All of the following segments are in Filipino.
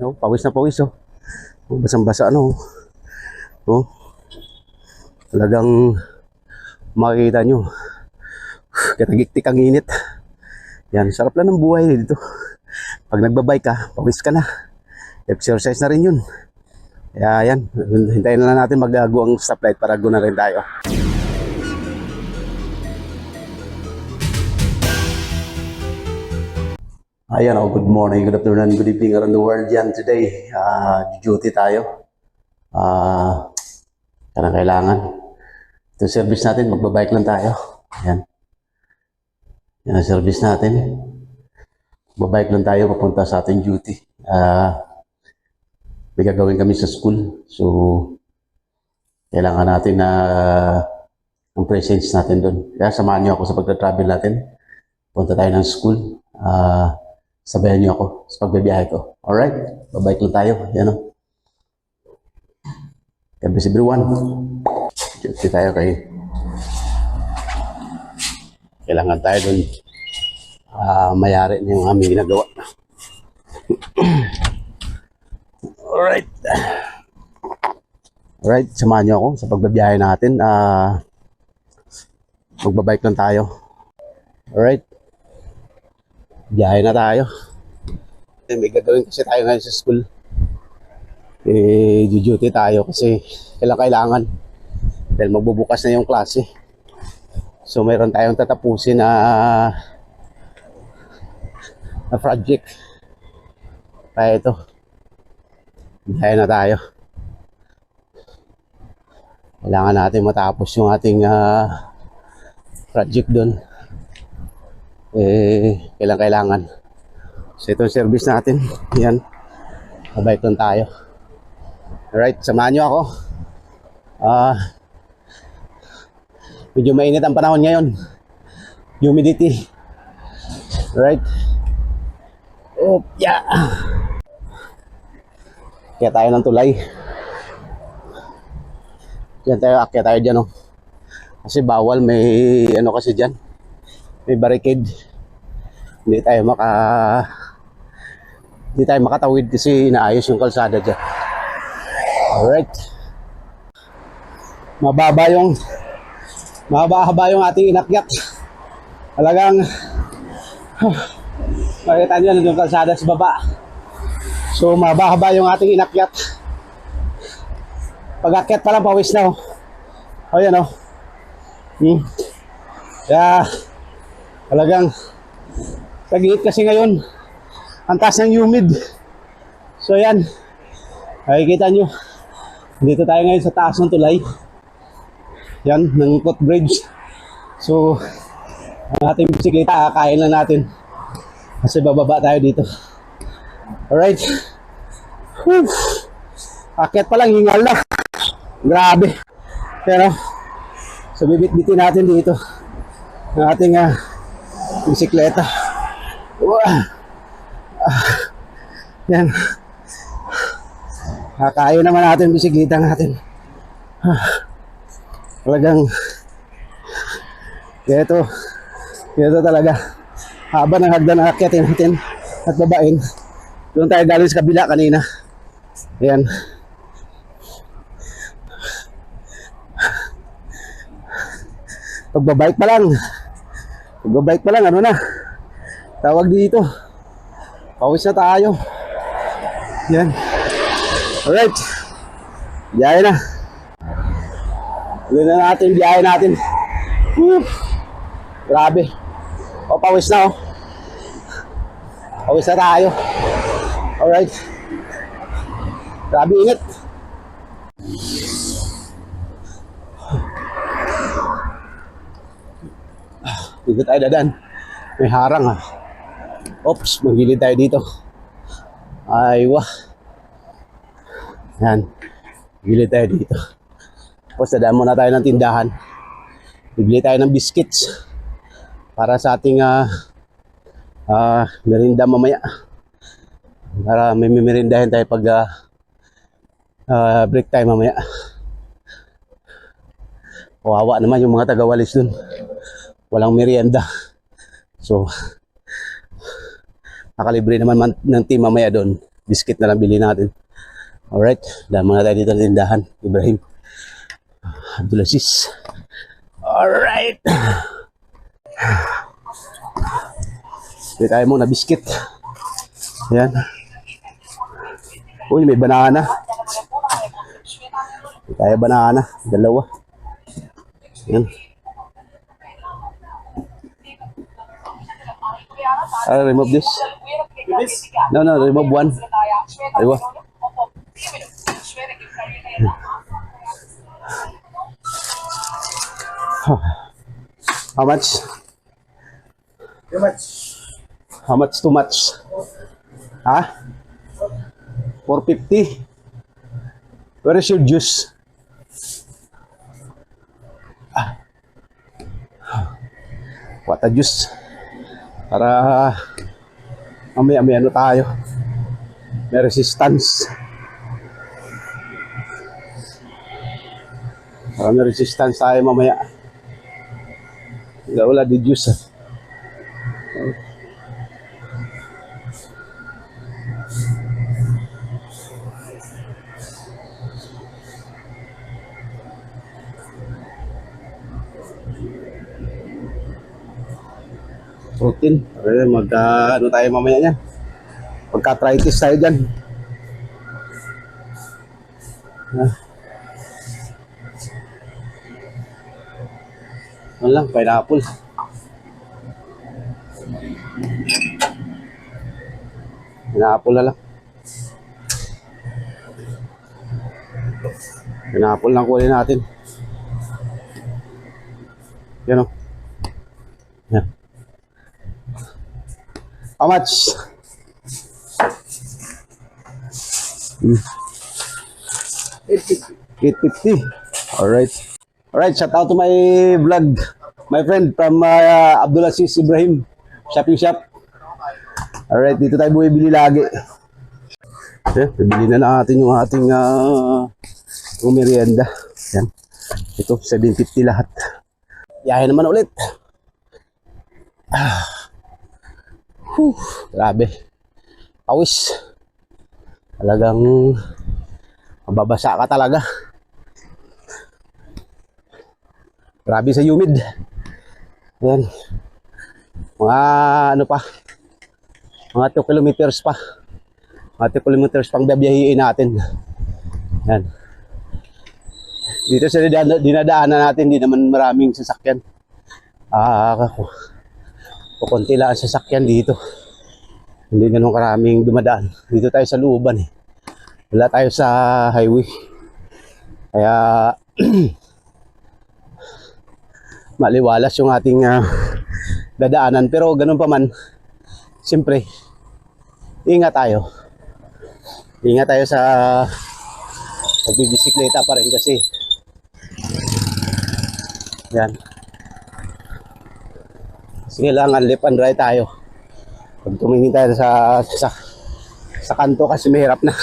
No, pawis na pawis oh. Oh, Basang-basa ano. Oh. Talagang makikita nyo. Katagiktik ang init. Yan, sarap lang ng buhay dito. Pag nagbabike ka, pawis ka na. Exercise na rin yun. Kaya yan, hintayin na lang natin magago ang stoplight para go na rin tayo. Ayan oh, good morning, good afternoon, good evening around the world yan today. ah duty tayo. Ah, uh, kailangan. Ito service natin, magbabike lang tayo. Ayan. Yan ang service natin. Magbabike lang tayo papunta sa ating duty. Ah, may gagawin kami sa school. So, kailangan natin na ang presence natin doon. Kaya samahan niyo ako sa pagta-travel natin. Punta tayo ng school. Ah, sabayan niyo ako sa pagbibiyahe ko. Alright? Babike lang tayo. Yan o. God bless everyone. Duty tayo kay kailangan tayo doon ah mayari na yung aming ginagawa. Alright. Alright, samahan niyo ako sa pagbabiyahe natin. Ah magbabike lang tayo. Alright. Biyahe na tayo. Eh, may gagawin kasi tayo ngayon sa school. Eh, duty tayo kasi kailangan kailangan. Dahil magbubukas na yung klase. So, mayroon tayong tatapusin na na project. Kaya ito. Biyahe na tayo. Kailangan natin matapos yung ating ah, project doon eh, kailang kailangan. So, ito service natin. Yan. Lang tayo. Alright, samahan nyo ako. Ah, medyo mainit ang panahon ngayon. Humidity. Alright. Oh, yeah. Kaya tayo ng tulay. Yan tayo, akyat tayo dyan, oh. Kasi bawal, may ano kasi dyan may barricade. Hindi tayo maka hindi tayo makatawid kasi inaayos yung kalsada dyan. Alright. Mababa yung mababa yung ating inakyat. Talagang makita nyo nandun kalsada sa baba. So mababa yung ating inakyat. Pag akyat pa lang pawis na oh. O yan oh. Hmm. Yeah. Talagang tag-init kasi ngayon. Ang taas ng humid. So yan. Makikita nyo. Dito tayo ngayon sa taas ng tulay. Yan, ng footbridge. So, ang ating bisikleta, kakain lang natin. Kasi bababa tayo dito. Alright. Whew. Akit pa lang, hingal na. Grabe. Pero, so bibit-bitin natin dito. Ang ating uh, bisikleta. Wow. Ah, yan. Kakayo naman natin bisikleta natin. Ah, talagang ito ito talaga haba ng hagdan na akyatin natin at babain doon tayo galing sa kabila kanina yan pagbabike pa lang Pagbabike pa lang, ano na? Tawag dito. Pawis na tayo. Yan. Alright. Biyahe na. Ulit na natin, biyahe natin. Whew. Grabe. O, pawis na, oh. Pawis na tayo. Alright. Grabe init. Dito tayo dadan. May harang ha. Oops, magilid tayo dito. Ay, wah. Yan. Gilid tayo dito. Tapos dadaan muna tayo ng tindahan. Bibili tayo ng biscuits. Para sa ating ah ah, merinda mamaya. Para may merindahin tayo pag ah, ah, break time mamaya. Kawawa naman yung mga taga-walis dun walang merienda. So, nakalibre naman man, ng team mamaya doon. Biscuit na lang bili natin. Alright, dama na tayo dito ng tindahan. Ibrahim. Abdulaziz. Alright. Bili tayo muna biscuit. Yan. Uy, may banana. Bili tayo banana. Dalawa. Yan. I'll remove this. No, no, remove one. Aywa. How much? Too much. How much too much? Ha? 450. Where is your juice? Ah. What a juice. Para mamaya may ano tayo. May resistance. Para may resistance tayo mamaya. Wala di juice. ah. Protein. Pero magka, ano tayo mamaya niyan? Pagka-arthritis tayo dyan. Ah. Ano lang, pineapple. Pineapple na lang. Pineapple lang kunin natin. Yan o. How much? Hmm. 850. Alright. Alright, shout out to my vlog. My friend from uh, Abdulaziz Ibrahim. Shopping shop. Alright, dito tayo bumibili lagi. Eh, bibili na natin yung ating uh, yung merienda. Yan. Ito, 750 lahat. Yahe naman ulit. Whew, grabe. Pawis. Talagang mababasa ka talaga. Grabe sa humid. Yan. Mga ano pa. Mga 2 kilometers pa. Mga 2 kilometers pang babiyahiin natin. Yan. Dito sa dinada- dinadaanan natin, hindi naman maraming sasakyan. Ah, ako. Kukunti lang ang sasakyan dito. Hindi ganun karaming dumadaan. Dito tayo sa looban eh. Wala tayo sa highway. Kaya maliwalas yung ating ah, dadaanan. Pero ganun pa man, siyempre, ingat tayo. Ingat tayo sa pagbibisikleta pa rin kasi. Yan. Kailangan left and right tayo. Pag tumingin tayo sa, sa, sa kanto kasi mahirap na.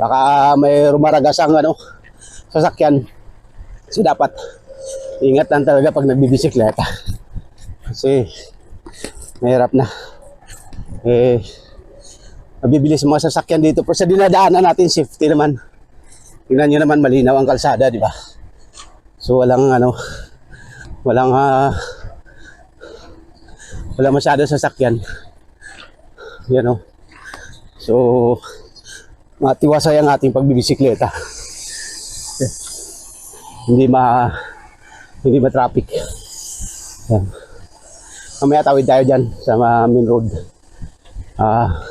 Baka may rumaragas ang ano, sasakyan. So dapat ingat lang talaga pag nagbibisikleta. Kasi mahirap na. Eh, mabibilis mga sasakyan dito. Pero sa dinadaanan natin, safety naman. Tingnan nyo naman, malinaw ang kalsada, di ba? So walang ano, walang ah, wala masyado sasakyan. Yan o. So, matiwasay ang ating pagbibisikleta. Hindi ma hindi ma traffic. Yan. Mamaya tawid tayo dyan sa main road. Ah,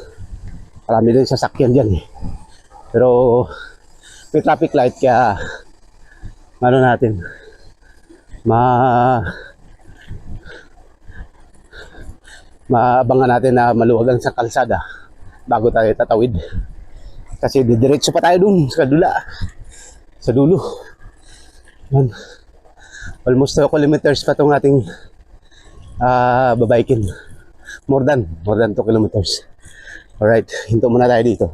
marami din sasakyan dyan eh. Pero may traffic light kaya ano natin ma maabangan natin na maluwagan sa kalsada bago tayo tatawid. Kasi didiretso pa tayo dun sa dula. Sa dulo. Yan. Almost 2 kilometers pa itong ating ah babaykin. More than, more than 2 kilometers. Alright, hinto muna tayo dito.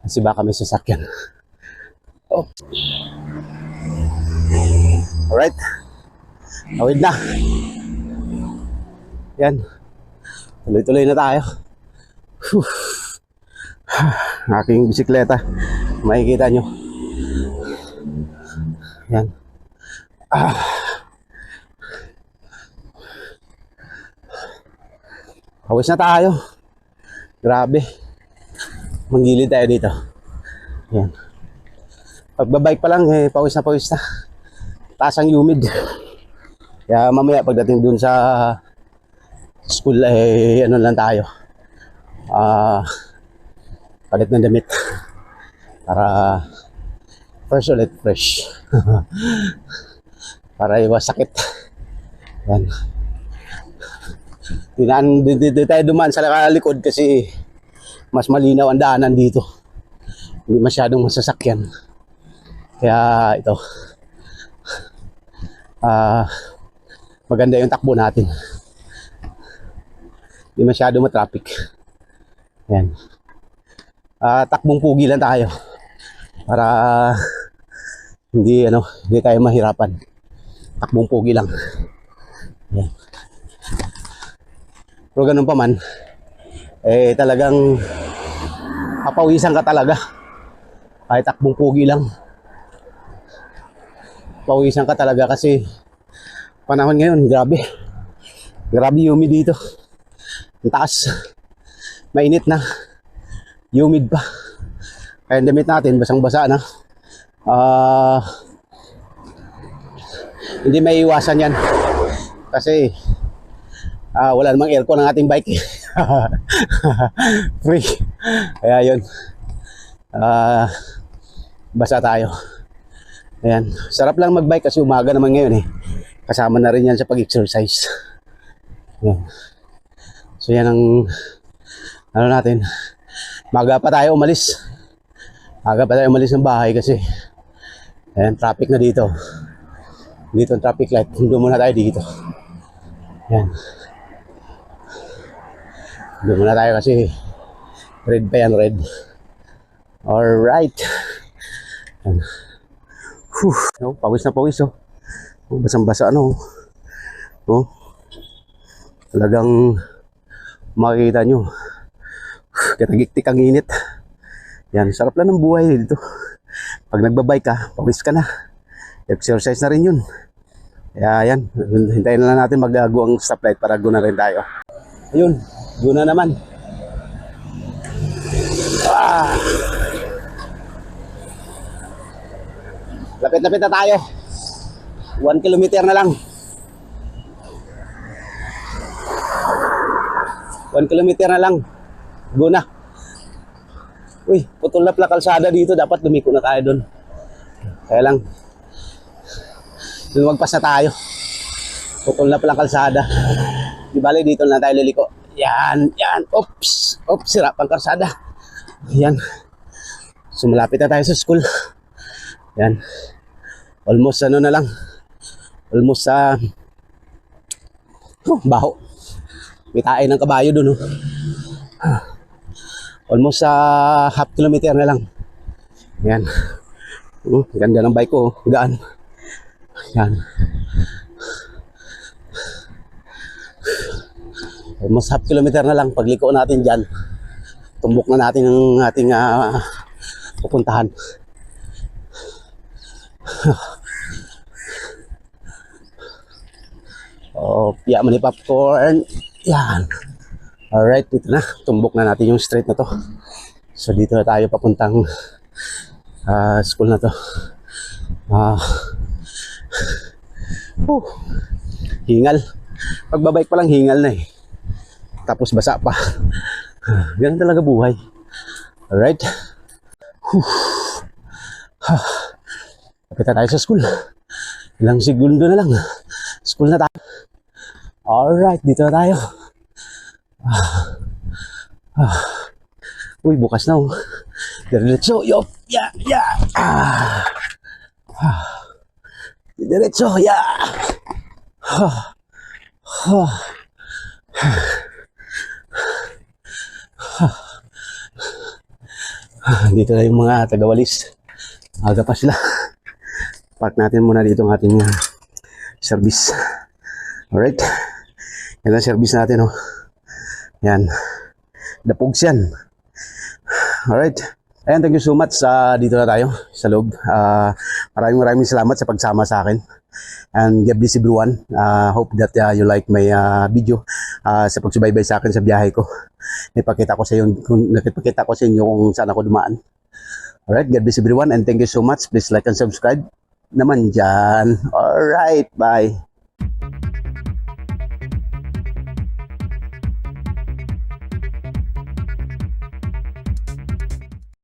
Kasi baka may sasakyan. Oh. Alright. Tawid na. Yan. Tuloy-tuloy na tayo. Whew. aking bisikleta. Makikita nyo. Yan. Ah. Pawis na tayo. Grabe. Manggilid tayo dito. Yan. Pagbabike pa lang, eh, pawis na pawis na. Taas ang humid. Kaya mamaya pagdating dun sa school, eh, ano lang tayo. Ah, palit ng damit. Para fresh ulit, fresh. Para iwas sakit. Yan. Dinaan, di, di, di tayo dumaan sa likod kasi mas malinaw ang daanan dito. Hindi masyadong masasakyan. Kaya ito. Ah, maganda yung takbo natin. Hindi masyado matraffic. Yan. Ah, takbong pugi lang tayo. Para hindi ano, hindi tayo mahirapan. Takbong pugi lang. Yan. Pero ganun pa man, eh talagang papawisan ka talaga. Kahit takbong pugi lang. Pawisan ka talaga kasi panahon ngayon, grabe. Grabe humid dito. Ang taas. Mainit na. Humid pa. Kaya damit natin, basang-basa na. Ah... hindi may iwasan yan. Kasi ah wala namang aircon ang ating bike. Free. Kaya yun. Ah, basa tayo. Ayan. Sarap lang magbike kasi umaga naman ngayon eh. Kasama na rin yan sa pag-exercise. Ayan. So yan ang ano natin. Maga pa tayo umalis. Maga pa tayo umalis ng bahay kasi ayan, traffic na dito. Dito ang traffic light. Doon muna tayo dito. Yan. Doon muna tayo kasi red pa yan, red. Alright. Yan. Whew. Oh, pawis na pawis, oh. oh basang-basa, ano. Oh. Talagang makikita nyo. Katagiktik ang init. Yan, sarap lang ng buhay dito. Pag nagbabike ka, pawis ka na. Exercise na rin yun. Kaya yan, hintayin na lang natin mag-go ang stoplight para go na rin tayo. Ayun, go na naman. Ah. Lapit-lapit na tayo. One kilometer na lang. One kilometer na lang. Go na. Uy, putol na pala kalsada dito. Dapat lumiko na tayo doon. Kaya lang, Lumagpas na tayo. Putol na palang kalsada. Di bali, dito na tayo liliko. Yan, yan. Oops. Oops, sira pang kalsada. Yan. So, na tayo sa school. Yan. Almost ano na lang. Almost sa... oh, baho. May tae ng kabayo doon, oh. Almost sa half kilometer na lang. Yan. Oh, ganda ng bike ko, oh. gaan. Yan. Almost half kilometer na lang pagliko natin dyan. Tumbok na natin ang ating ah, pupuntahan. oh, piya man ni popcorn. Yan. Alright, dito na. Tumbok na natin yung street na to. So dito na tayo papuntang ah, school na to. Ah, Uh, hingal. Pagbabike pa lang hingal na eh. Tapos basa pa. Ganun talaga buhay. Alright. Whew. Kapit na tayo sa school. Ilang segundo na lang. School na tayo. Alright, dito na tayo. Ah. Ah. Uy, bukas na oh. Diretso, yop, ya, ya. Ah. Ah. Diretso, ya. Ha. Dito na yung mga tagawalis. Aga pa sila. Park natin muna dito ang ating uh, service. Alright. Yan ang service natin, oh. Yan. Dapugs yan. Alright. Ayan, thank you so much. Ah, dito na tayo sa loob. Ah, maraming maraming salamat sa pagsama sa akin. And God bless everyone. Ah, hope that ah, you like my ah, video ah, sa pagsubaybay sa akin sa biyahe ko. Ipakita ko sa inyo kung nakipakita ko sa inyo kung saan ako dumaan. Alright, God bless everyone and thank you so much. Please like and subscribe naman dyan. Alright, bye.